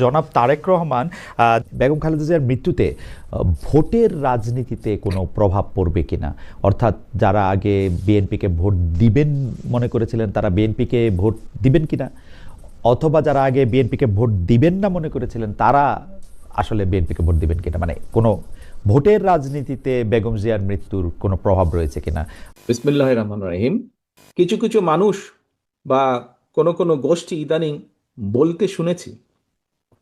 জনাব তারেক রহমান বেগম খালেদা জিয়ার মৃত্যুতে ভোটের রাজনীতিতে কোনো প্রভাব পড়বে কিনা? অর্থাৎ যারা আগে বিএনপিকে ভোট দিবেন মনে করেছিলেন, তারা বিএনপিকে ভোট দিবেন কিনা? অথবা যারা আগে বিএনপিকে ভোট দিবেন না মনে করেছিলেন, তারা আসলে বিএনপিকে ভোট দিবেন কিনা? মানে কোনো ভোটের রাজনীতিতে বেগম জিয়ার মৃত্যুর কোনো প্রভাব রয়েছে কিনা? বিসমিল্লাহ রহমান রহিম। কিছু কিছু মানুষ বা কোনো কোনো গোষ্ঠী ইদানিং বলতে শুনেছি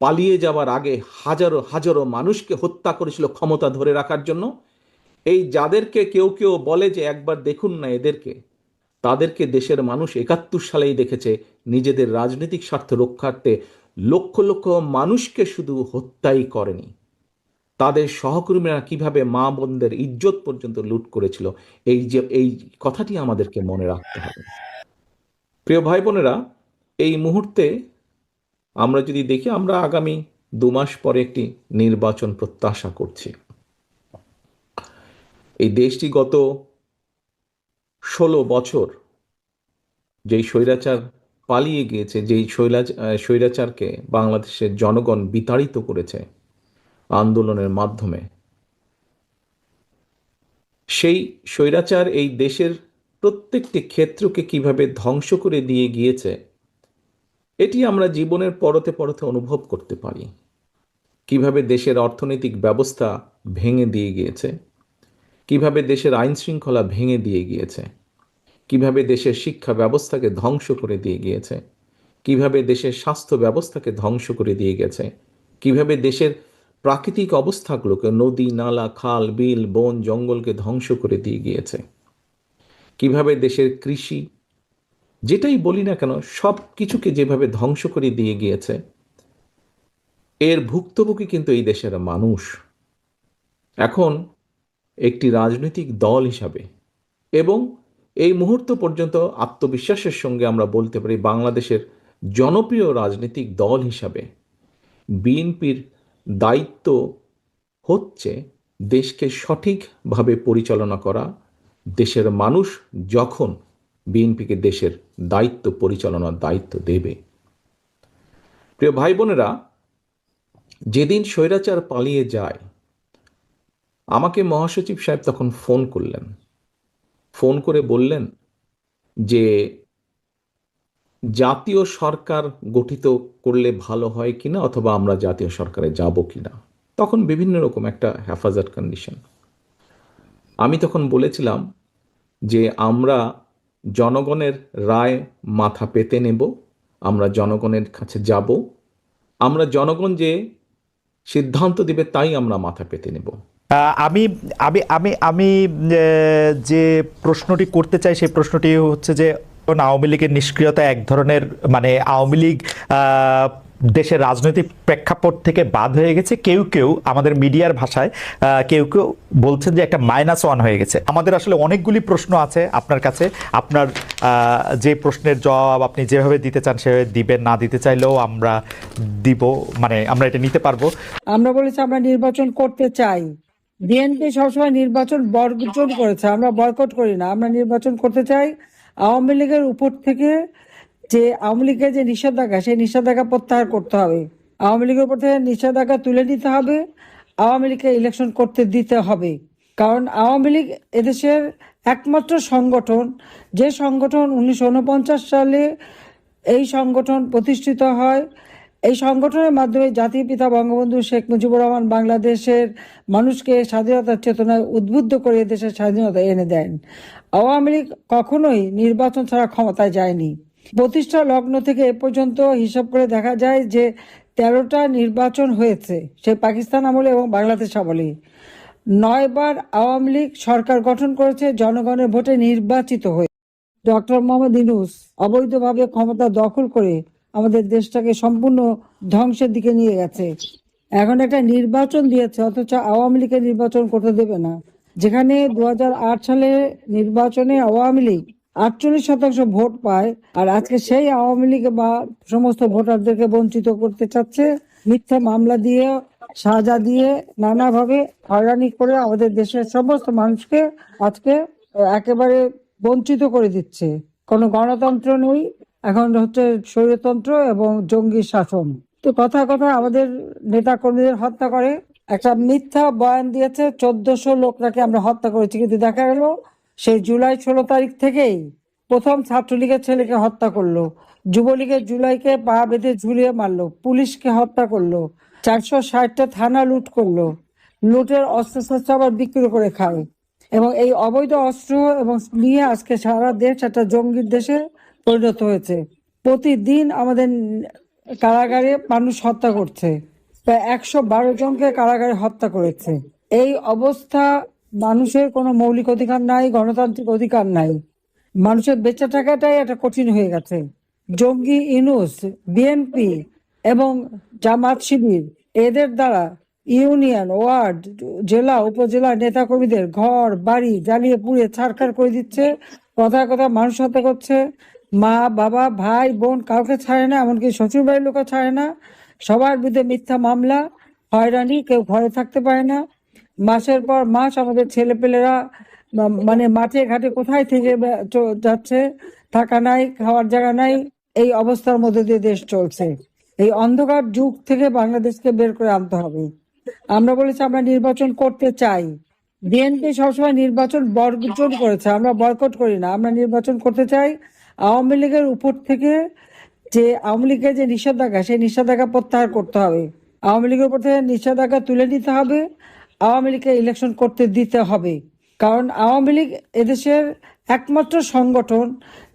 পালিয়ে যাওয়ার আগে হাজারো হাজারো মানুষকে হত্যা করেছিল ক্ষমতা ধরে রাখার জন্য। এই যাদেরকে কেউ কেউ বলে যে একবার দেখুন না এদেরকে, তাদেরকে দেশের মানুষ একাত্তর সালেই দেখেছে। নিজেদের রাজনৈতিক স্বার্থ রক্ষার্থে লক্ষ লক্ষ মানুষকে শুধু হত্যাই করেনি। তাদের সহকর্মীরা কীভাবে মা বোনদের ইজ্জত পর্যন্ত লুট করেছিল, এই যে, এই কথাটি আমাদেরকে মনে রাখতে হবে। প্রিয় ভাই বোনেরা, এই মুহূর্তে আমরা যদি দেখি, আমরা আগামী দু মাস পরে একটি নির্বাচন প্রত্যাশা করছি। এই দেশটি গত ষোলো বছর যেই স্বৈরাচার পালিয়ে গিয়েছে, যেই স্বৈরাচারকে বাংলাদেশের জনগণ বিতাড়িত করেছে আন্দোলনের মাধ্যমে, সেই স্বৈরাচার এই দেশের প্রত্যেকটি ক্ষেত্রকে কীভাবে ধ্বংস করে দিয়ে গিয়েছে এটি আমরা জীবনের পরতে পরতে অনুভব করতে পারি। কীভাবে দেশের অর্থনৈতিক ব্যবস্থা ভেঙে দিয়ে গিয়েছে? কীভাবে দেশের আইন শৃঙ্খলা ভেঙে দিয়ে গিয়েছে? কীভাবে দেশের শিক্ষা ব্যবস্থাকে ধ্বংস করে দিয়ে গিয়েছে? কীভাবে দেশের স্বাস্থ্য ব্যবস্থাকে ধ্বংস করে দিয়ে গেছে? কীভাবে দেশের প্রাকৃতিক অবস্থাগুলোকে নদী, নালা, খাল, বিল, বন, জঙ্গলকে ধ্বংস করে দিয়ে গিয়েছে? কীভাবে দেশের কৃষি যেটাই বলি না কেন, সব কিছুকে যেভাবে ধ্বংস করে দিয়ে গিয়েছে, এর ভুক্তভোগী কিন্তু এই দেশের মানুষ। এখন একটি রাজনৈতিক দল হিসাবে এবং এই মুহূর্ত পর্যন্ত আত্মবিশ্বাসের সঙ্গে আমরা বলতে পারি বাংলাদেশের জনপ্রিয় রাজনৈতিক দল হিসাবে বিএনপির দায়িত্ব হচ্ছে দেশকে সঠিকভাবে পরিচালনা করা, দেশের মানুষ যখন বিএনপিকে দেশের দায়িত্ব পরিচালনার দায়িত্ব দেবে। প্রিয় ভাই বোনেরা যেদিন স্বৈরাচার পালিয়ে যায়, আমাকে মহাসচিব সাহেব তখন ফোন করলেন। ফোন করে বললেন যে, জাতীয় সরকার গঠিত করলে ভালো হয় কিনা অথবা আমরা জাতীয় সরকারে যাব কিনা? তখন বিভিন্ন রকম একটা হেফাজত কন্ডিশন আমি তখন বলেছিলাম যে, আমরা জনগণের রায় মাথা পেতে নেব, আমরা জনগণের কাছে যাব। আমরা জনগণ যে সিদ্ধান্ত দিবে তাই আমরা মাথা পেতে নেব। আমি আমি আমি আমি যে প্রশ্নটি করতে চাই সেই প্রশ্নটি হচ্ছে যে, আওয়ামী লীগের নিষ্ক্রিয়তা এক ধরনের মানে আওয়ামী লীগ দেশের রাজনৈতিক প্রেক্ষাপট থেকে বাদ হয়ে গেছে। কেউ কেউ আমাদের মিডিয়ার ভাষায় কেউ কেউ বলছেন যে একটা মাইনাস ওয়ান হয়ে গেছে। আমাদের আসলে অনেকগুলি প্রশ্ন আছে আপনার কাছে। আপনার যে প্রশ্নের জবাব আপনি যেভাবে দিতে চান সেভাবে দিবেন, না দিতে চাইলেও আমরা দিব মানে আমরা এটা নিতে পারব। আমরা বলেছি আমরা নির্বাচন করতে চাই। বিএনপি সবসময় নির্বাচন বর্জন করেছে, আমরা বয়কট করি না। আমরা নির্বাচন করতে চাই আওয়ামী লীগের উপর থেকে যে আওয়ামী লীগের যে নিষেধাজ্ঞা, সেই নিষেধাজ্ঞা প্রত্যাহার করতে হবে। আওয়ামী লীগের উপর থেকে নিষেধাজ্ঞা তুলে নিতে হবে, আওয়ামী লীগকে ইলেকশন করতে দিতে হবে। কারণ আওয়ামী লীগ এদেশের একমাত্র সংগঠন, যে সংগঠন উনিশশো উনপঞ্চাশ সালে এই সংগঠন প্রতিষ্ঠিত হয়, এই সংগঠনের মাধ্যমে জাতির পিতা বঙ্গবন্ধু শেখ মুজিবুর রহমান বাংলাদেশের মানুষকে স্বাধীনতার চেতনায় উদ্বুদ্ধ করে দেশের স্বাধীনতা এনে দেন। আওয়ামী লীগ কখনোই নির্বাচন ছাড়া ক্ষমতায় যায়নি। প্রতিষ্ঠা লগ্ন থেকে এ পর্যন্ত হিসাব করে দেখা যায় যে তেরোটা নির্বাচন হয়েছে, সে পাকিস্তান আমলে এবং বাংলাদেশ আমলে। নয়বার আওয়ামী লীগ সরকার গঠন করেছে, জনগণের ভোটে নির্বাচিত হয়ে। ডক্টর মোহাম্মদ ইনুস অবৈধভাবে ক্ষমতা দখল করে আমাদের দেশটাকে সম্পূর্ণ ধ্বংসের দিকে নিয়ে গেছে। এখন একটা নির্বাচন দিয়েছে, অথচ আওয়ামী লীগের নির্বাচন করতে দেবে না। যেখানে দু হাজার আট সালে নির্বাচনে আওয়ামী লীগ আটচল্লিশ শতাংশ ভোট পায় আর আজকে সেই আওয়ামী লীগ বা সমস্ত ভোটারদেরকে বঞ্চিত করতে চাচ্ছে, মিথ্যা মামলা দিয়ে, সাজা দিয়ে, নানাভাবে হয়রানি করে আমাদের দেশের সমস্ত মানুষকে আজকে একেবারে বঞ্চিত করে দিচ্ছে। কোনো গণতন্ত্র নেই, এখন হচ্ছে স্বৈরতন্ত্র এবং জঙ্গি শাসন। তো কথা কথা আমাদের নেতা কর্মীদের হত্যা করে, একটা মিথ্যা বয়ান দিয়েছে, চোদ্দশো লোক নাকি আমরা হত্যা করেছি, কিন্তু দেখা গেল সেই জুলাই ষোলো তারিখ থেকেই প্রথম ছাত্রলীগের ছেলেকে হত্যা করল। যুবলীগের জুলাইকে পা বেঁধে ঝুলিয়ে মারলো, পুলিশকে হত্যা করল, চারশো ষাটটা থানা লুট করল, লুটের অস্ত্রশস্ত্র আবার বিক্রি করে খায় এবং এই অবৈধ অস্ত্র এবং নিয়ে আজকে সারা দেশ একটা জঙ্গির দেশে পরিণত হয়েছে। প্রতিদিন আমাদের কারাগারে মানুষ হত্যা করছে। প্রায় একশো বারো জনকে কারাগারে হত্যা করেছে। এই অবস্থা মানুষের কোনো মৌলিক অধিকার নাই, গণতান্ত্রিক অধিকার নাই। মানুষের বেঁচে থাকাটাই একটা কঠিন হয়ে গেছে। জঙ্গি, ইনুস, বিএনপি এবং জামাত শিবির, এদের দ্বারা ইউনিয়ন, ওয়ার্ড, জেলা, উপজেলা নেতাকর্মীদের ঘর, বাড়ি জ্বালিয়ে পুড়িয়ে ছাড়খাড় করে দিচ্ছে, কথায় কথা মানুষ হত্যা করছে। মা, বাবা, ভাই, বোন কাউকে ছাড়ে না, এমনকি শ্বশুর বাড়ির লোকও ছাড়ে না। সবার বিরুদ্ধে মিথ্যা মামলা, হয়রানি, কেউ ঘরে থাকতে পারে না। মাসের পর মাস আমাদের ছেলেপেলেরা মানে মাঠে, ঘাটে কোথায় থেকে যাচ্ছে, থাকা নাই, খাওয়ার জায়গা নাই, এই অবস্থার মধ্যে দিয়ে দেশ চলছে। এই অন্ধকার যুগ থেকে বাংলাদেশকে বের করে আনতে হবে। আমরা বলেছি আমরা নির্বাচন করতে চাই। বিএনপি সবসময় নির্বাচন বর্জন করেছে, আমরা বয়কট করি না, আমরা নির্বাচন করতে চাই আওয়ামী লীগের উপর থেকে যে, আওয়ামী লীগের যে নিষেধাজ্ঞা, সেই নিষেধাজ্ঞা প্রত্যাহার করতে হবে। আওয়ামী লীগের উপর থেকে নিষেধাজ্ঞা তুলে নিতে হবে। আওয়ামী লীগকে ইলেকশন করতে দিতে হবে। কারণ আওয়ামী লীগ এদেশের একমাত্র সংগঠন।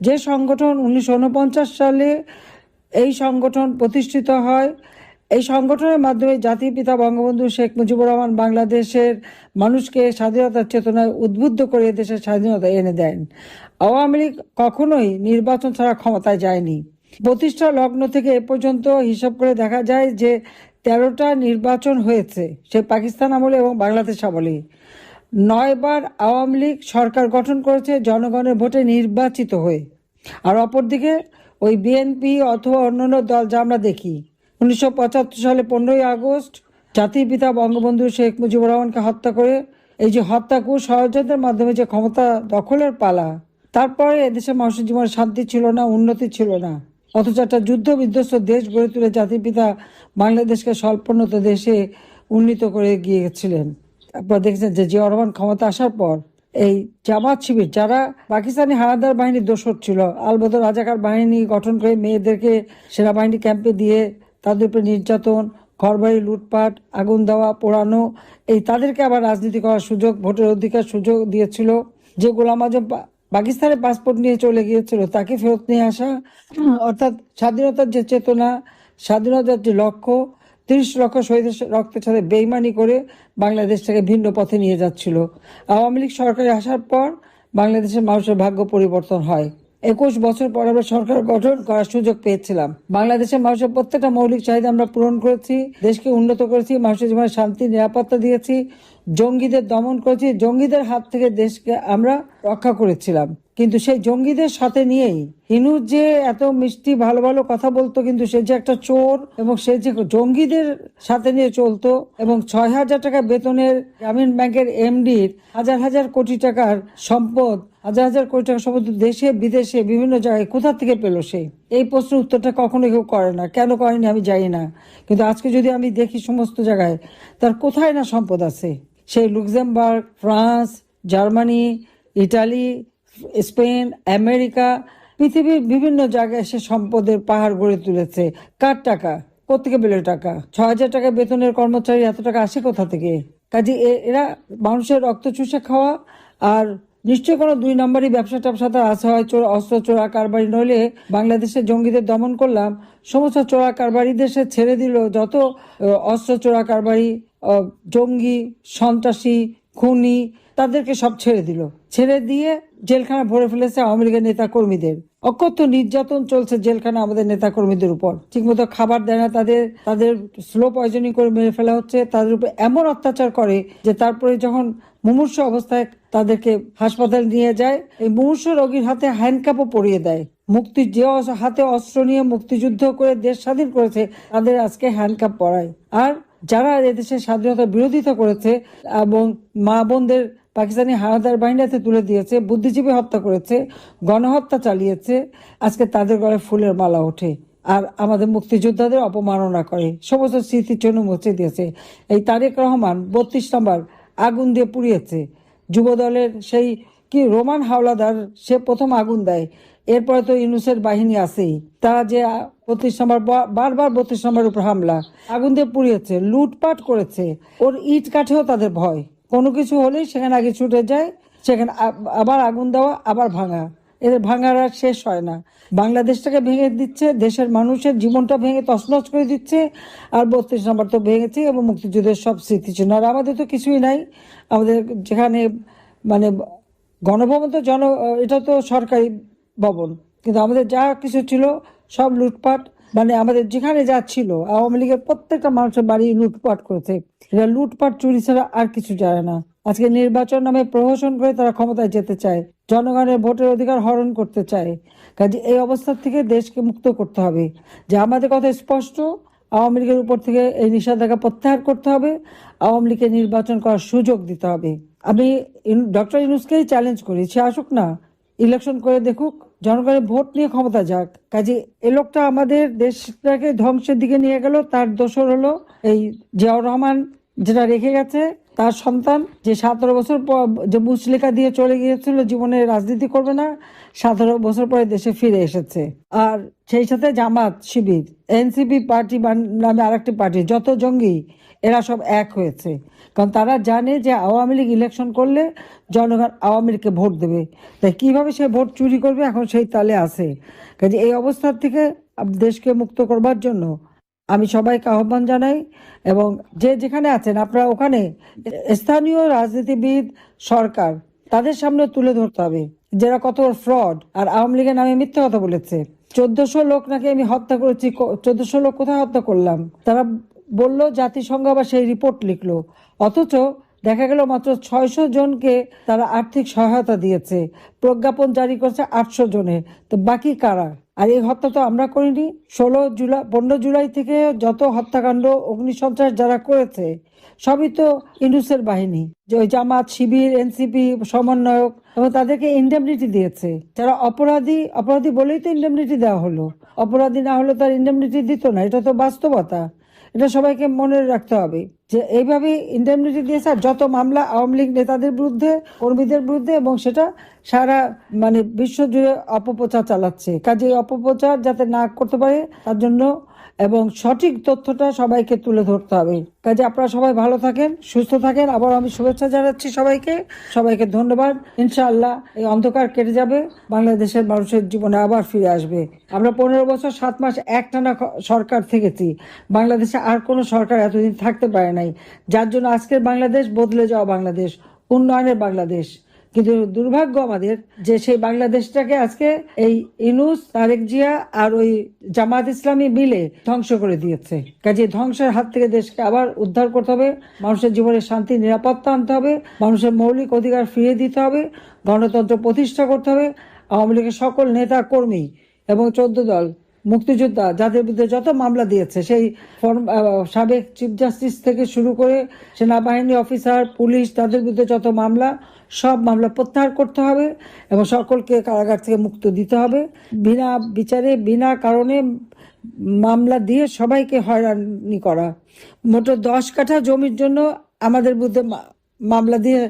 যে সংগঠন উনিশশো উনপঞ্চাশ সালে এই সংগঠন প্রতিষ্ঠিত হয়, এই সংগঠনের মাধ্যমে জাতির পিতা বঙ্গবন্ধু শেখ মুজিবুর রহমান বাংলাদেশের মানুষকে স্বাধীনতার চেতনায় উদ্বুদ্ধ করে দেশের স্বাধীনতা এনে দেন। আওয়ামী লীগ কখনোই নির্বাচন ছাড়া ক্ষমতায় যায়নি। প্রতিষ্ঠা লগ্ন থেকে এ পর্যন্ত হিসাব করে দেখা যায় যে তেরোটা নির্বাচন হয়েছে, সে পাকিস্তান আমলে এবং বাংলাদেশ আমলে। নয়বার আওয়ামী লীগ সরকার গঠন করেছে জনগণের ভোটে নির্বাচিত হয়ে। আর অপরদিকে ওই বিএনপি অথবা অন্যান্য দল যা আমরা দেখি, উনিশশো পঁচাত্তর সালে পনেরোই আগস্ট জাতির পিতা বঙ্গবন্ধু শেখ মুজিবুর রহমানকে হত্যা করে এই যে হত্যাকু ষড়যন্ত্রের মাধ্যমে যে ক্ষমতা দখলের পালা, তারপরে এদেশে মানুষের জীবনে শান্তি ছিল না, উন্নতি ছিল না। অথচ একটা যুদ্ধ বিধ্বস্ত দেশ গড়ে তুলে জাতির পিতা বাংলাদেশকে স্বল্পোন্নত দেশে উন্নীত করে গিয়েছিলেন। তারপর দেখছেন যে জিয়া রহমান ক্ষমতা আসার পর এই জামাত শিবির, যারা পাকিস্তানি হানাদার বাহিনীর দোষর ছিল, আলবদর রাজাকার বাহিনী গঠন করে মেয়েদেরকে সেনাবাহিনী ক্যাম্পে দিয়ে তাদের উপরে নির্যাতন, ঘরবাড়ি লুটপাট, আগুন দেওয়া, পোড়ানো, এই তাদেরকে আবার রাজনীতি করার সুযোগ, ভোটের অধিকার সুযোগ দিয়েছিল যে গোলাম আজম পাকিস্তানের পাসপোর্ট নিয়ে চলে গিয়েছিল, তাকে ফেরত নিয়ে আসা, অর্থাৎ স্বাধীনতার যে চেতনা, স্বাধীনতার যে লক্ষ্য, তিরিশ লক্ষ শহীদের রক্তের সাথে বেইমানি করে বাংলাদেশটাকে ভিন্ন পথে নিয়ে যাচ্ছিল। আওয়ামী লীগ সরকারে আসার পর বাংলাদেশের মানুষের ভাগ্য পরিবর্তন হয়। একুশ বছর পর আমরা সরকার গঠন করার সুযোগ পেয়েছিলাম। বাংলাদেশের মানুষের প্রত্যেকটা মৌলিক চাহিদা আমরা পূরণ করেছি, দেশকে উন্নত করেছি, মানুষের জীবনে শান্তি, নিরাপত্তা দিয়েছি জঙ্গিদের দমন করেছি, জঙ্গিদের হাত থেকে দেশকে আমরা রক্ষা করেছিলাম। কিন্তু সেই জঙ্গিদের সাথে নিয়েই হিনু যে এত মিষ্টি, ভালো ভালো কথা বলতো, কিন্তু সে যে একটা চোর এবং সে যে জঙ্গিদের সাথে নিয়ে চলতো এবং ছয় হাজার টাকা বেতনের গ্রামীণ ব্যাংকের এমডির হাজার হাজার কোটি টাকার সম্পদ, হাজার হাজার কোটি টাকা সম্পদ দেশে, বিদেশে, বিভিন্ন জায়গায় কোথা থেকে পেল সে? এই প্রশ্নের উত্তরটা কখনো কেউ করে না। কেন করেনি আমি জানি না। কিন্তু আজকে যদি আমি দেখি সমস্ত জায়গায়, তার কোথায় না সম্পদ আছে? সেই Luxembourg, France, Germany, Italy, Spain, America, পৃথিবীর বিভিন্ন জায়গায় সে সম্পদের পাহাড় গড়ে তুলেছে। কার টাকা? কোথেকে পেলে টাকা? ছ হাজার টাকা বেতনের কর্মচারী, এত টাকা আসে কোথা থেকে? কাজে এরা মানুষের রক্ত চুষে খাওয়া আর নিশ্চয় কোনো দুই নম্বরই ব্যবসা ট্যাবসা আছে, হয় চোর, অস্ত্র, চোরা কারবারি। নইলে বাংলাদেশের জঙ্গিদের দমন করলাম। সমস্ত চোরা কারবারি দেশে ছেড়ে দিল। যত অস্ত্র, চোরা কারবারি জঙ্গি, সন্ত্রাসী, খুনি তাদেরকে সব ছেড়ে দিল। ছেড়ে দিয়ে জেলখানা ভরে ফেলেছে আওয়ামী লীগের নেতা কর্মীদের অকথ্য নির্যাতন চলছে জেলখানা আমাদের নেতা কর্মীদের উপর। ঠিকমতো খাবার দেয় না তাদের তাদের স্লো পয়জনিং করে মেরে ফেলা হচ্ছে, তাদের উপর এমন অত্যাচার করে যে তারপরে যখন মুমূর্ষ অবস্থায় তাদেরকে হাসপাতাল নিয়ে যায়, এই মুমূর্ষ রোগীর হাতে হ্যান্ডকাপও পরিয়ে দেয়। মুক্তি যে হাতে অস্ত্র নিয়ে মুক্তিযুদ্ধ করে দেশ স্বাধীন করেছে, তাদের আজকে হ্যান্ডকাপ পরায়। আর যারা এদেশের স্বাধীনতা বিরোধিতা করেছে এবং মা বোনদের পাকিস্তানি হানাদার বাহিনীতে তুলে দিয়েছে, বুদ্ধিজীবী হত্যা করেছে, গণহত্যা চালিয়েছে, আজকে তাদের গলায় ফুলের মালা ওঠে আর আমাদের মুক্তিযোদ্ধাদের অপমাননা করে। সমস্ত স্মৃতির জন্য মুছে দিয়েছে। এই তারেক রহমান বত্রিশ নম্বর আগুন দিয়ে পুড়িয়েছে। যুবদলের সেই কি রোমান হাওলাদার, সে প্রথম আগুন দেয়। এরপরে তো ইউনুসের বাহিনী আছেই। তারা যে বত্রিশ নম্বর বারবার বত্রিশ নম্বর উপর হামলা। আগুন দিয়ে পুড়িয়েছে, লুটপাট করেছে। ওর ইট কাঠেও তাদের ভয়। কোনো কিছু হলেই সেখানে আগে ছুটে যায়, সেখানে আবার আগুন দেওয়া, আবার ভাঙা। এদের ভাঙার আর শেষ হয় না। বাংলাদেশটাকে ভেঙে দিচ্ছে, দেশের মানুষের জীবনটা ভেঙে তছনছ করে দিচ্ছে, আর বত্রিশ নম্বর তো ভেঙেছে এবং মুক্তিযুদ্ধের সব স্মৃতি ছিল আর আমাদের তো কিছুই নাই। আমাদের যেখানে মানে গণভবন তো জন, এটা তো সরকারি ভবন। কিন্তু আমাদের যা কিছু ছিল সব লুটপাট মানে আমাদের যেখানে যা ছিল, আওয়ামী লীগের প্রত্যেকটা মানুষের বাড়ি লুটপাট করেছে। এটা লুটপাট, চুরি ছাড়া আর কিছু যায় না। আজকে নির্বাচন নামে প্রহসন করে তারা ক্ষমতায় যেতে চায়, জনগণের ভোটের অধিকার হরণ করতে চায়। কাজে এই অবস্থা থেকে দেশকে মুক্ত করতে হবে। যে আমাদের কথা স্পষ্ট, আওয়ামী লীগের উপর থেকে এই নিষেধাজ্ঞা প্রত্যাহার করতে হবে, আওয়ামী লীগকে নির্বাচন করার সুযোগ দিতে হবে। আমি ডক্টর ইনুসকেই চ্যালেঞ্জ করি, সে আসুক না ইলেকশন করে দেখুক। জনগণের ভোট নিয়ে ক্ষমতা যাক। কাজে এ লোকটা আমাদের দেশটাকে ধ্বংসের দিকে নিয়ে গেল, তার দোষর হলো এই জিয়াউর রহমান, যেটা রেখে গেছে। তার সন্তান যে সতেরো বছর পর যে মুচলিকা দিয়ে চলে গিয়েছিল, জীবনে রাজনীতি করবে না, সতেরো বছর পরে দেশে ফিরে এসেছে। আর সেই সাথে জামাত শিবির, এনসিপি পার্টি নামে আরেকটি পার্টি, যত জঙ্গি, এরা সব এক হয়েছে। কারণ তারা জানে যে আওয়ামী লীগ ইলেকশন করলে জনগণ আওয়ামী লীগকে ভোট দেবে। তাই কীভাবে সে ভোট চুরি করবে এখন সেই তালে আছে। কাজে এই অবস্থার থেকে দেশকে মুক্ত করবার জন্য আমি সবাইকে আহ্বান জানাই এবং যে যেখানে আছেন, আপনারা ওখানে স্থানীয় রাজনীতিবিদ সরকার, তাদের সামনে তুলে ধরতে হবে। যারা কত ফ্রড আর আওয়ামী লীগের নামে মিথ্যে কথা বলেছে। চোদ্দশো লোক নাকি আমি হত্যা করেছি চোদ্দশো লোক কোথায় হত্যা করলাম? তারা বলল, জাতিসংঘ আবার সেই রিপোর্ট লিখলো। অথচ দেখা গেল মাত্র ছয়শো জনকে তারা আর্থিক সহায়তা দিয়েছে। প্রজ্ঞাপন জারি করছে আটশো জনের তো বাকি কারা? আর এই হত্যা তো আমরা করিনি। ষোলো জুলাই পনেরো জুলাই থেকে যত হত্যাকাণ্ড, অগ্নিসন্ত্রাস যারা করেছে, সবই তো ইন্ডুসের বাহিনী। যে ওই জামাত, শিবির, এনসিপি, সমন্বয়ক, এবং তাদেরকে ইন্ডেমনিটি দিয়েছে। যারা অপরাধী অপরাধী বলেই তো ইন্ডেমনিটি দেওয়া হলো। অপরাধী না হলে তার ইন্ডেমনিটি দিত না। এটা তো বাস্তবতা। এটা সবাইকে মনে রাখতে হবে যে এইভাবে ইন্ডেমনিটি দিয়ে স্যার যত মামলা আওয়ামী লীগ নেতাদের বিরুদ্ধে, কর্মীদের বিরুদ্ধে এবং সেটা সারা মানে বিশ্বজুড়ে অপপ্রচার চালাচ্ছে। কাজে অপপ্রচার যাতে না করতে পারে, তার জন্য এবং সঠিক তথ্যটা সবাইকে তুলে ধরতে হবে। কাজে আপনারা সবাই ভালো থাকেন, সুস্থ থাকেন। আবার আমি শুভেচ্ছা জানাচ্ছি সবাইকে। সবাইকে ধন্যবাদ। ইনশাআল্লাহ এই অন্ধকার কেটে যাবে। বাংলাদেশের মানুষের জীবনে আবার ফিরে আসবে। আমরা পনেরো বছর, সাত মাস একটানা সরকার থেকেছি। বাংলাদেশে আর কোনো সরকার এতদিন থাকতে পারে নাই। যার জন্য আজকের বাংলাদেশ বদলে যাওয়া বাংলাদেশ, উন্নয়নের বাংলাদেশ। কিন্তু দুর্ভাগ্য আমাদের যে সেই বাংলাদেশটাকে আজকে এই ইনুস, তারেক জিয়া আর ওই জামাত ইসলামী মিলে ধ্বংস করে দিয়েছে। কাজে ধ্বংসের হাত থেকে দেশকে আবার উদ্ধার করতে হবে, মানুষের জীবনে শান্তি, নিরাপত্তা আনতে হবে, মানুষের মৌলিক অধিকার ফিরিয়ে দিতে হবে, গণতন্ত্র প্রতিষ্ঠা করতে হবে, আওয়ামী লীগের সকল নেতা কর্মী এবং চোদ্দ দল মুক্তিযোদ্ধা, যাদের বিরুদ্ধে যত মামলা দিয়েছে, সেই সাবেক চিফ জাস্টিস থেকে শুরু করে সেনাবাহিনী অফিসার পুলিশ, তাদের বিরুদ্ধে যত মামলা, সব মামলা প্রত্যাহার করতে হবে এবং সকলকে কারাগার থেকে মুক্ত দিতে হবে। বিনা বিচারে, বিনা কারণে মামলা দিয়ে সবাইকে হয়রানি করা। মোট দশ কাঠা জমির জন্য আমাদের বিরুদ্ধে মামলা দিয়ে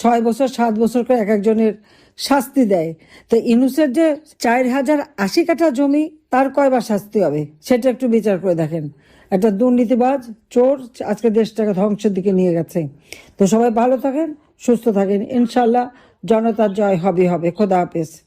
ছয় বছর, সাত বছর করে এক একজনের শাস্তি দেয়। তো ইনুসের যে চার হাজার আশি কাঠা জমি, তার কয়বার শাস্তি হবে? সেটা একটু বিচার করে দেখেন। একটা দুর্নীতিবাজ চোর আজকে দেশটাকে ধ্বংসের দিকে নিয়ে গেছে। তো সবাই ভালো থাকেন, সুস্থ থাকেন। ইনশাল্লাহ জনতার জয় হবে হবে। খোদা হাফেজ।